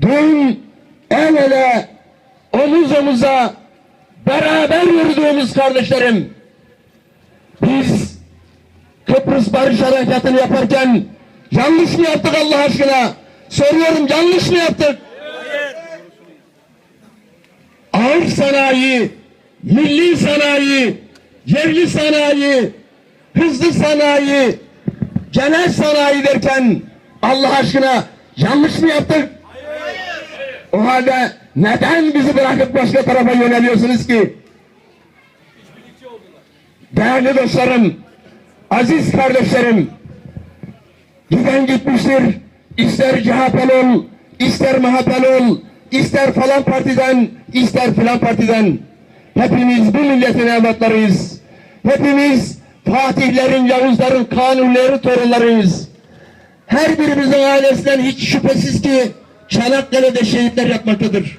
dün el ele, omuz omuza beraber yürüdüğümüz kardeşlerim, biz Kıbrıs Barış Harekatı'nı yaparken yanlış mı yaptık Allah aşkına? Soruyorum yanlış mı yaptık? Ağır sanayi, milli sanayi, yerli sanayi, hızlı sanayi, genel sanayi derken Allah aşkına yanlış mı yaptık? O halde neden bizi bırakıp başka tarafa yöneliyorsunuz ki? Değerli dostlarım, aziz kardeşlerim, giden gitmiştir. İster CHP'li ol, ister MHP'li ol, ister falan partiden, ister filan partiden. Hepimiz bu milletin evlatlarıyız. Hepimiz Fatihlerin, Yavuzların, Kanunilerin torunlarıyız. Her birimizin ailesinden hiç şüphesiz ki Çanakkale'de şehitler yatmaktadır.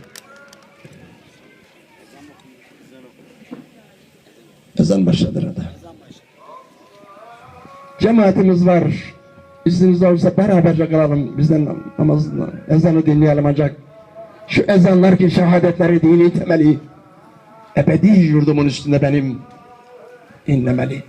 Ezan başladı arada. Cemaatimiz var. İzniniz olursa beraberce kalalım. Bizden namazını, ezanı dinleyelim ancak. Şu ezanlar ki şehadetleri dini temeli. Ebedi yurdumun üstünde benim inlemeli.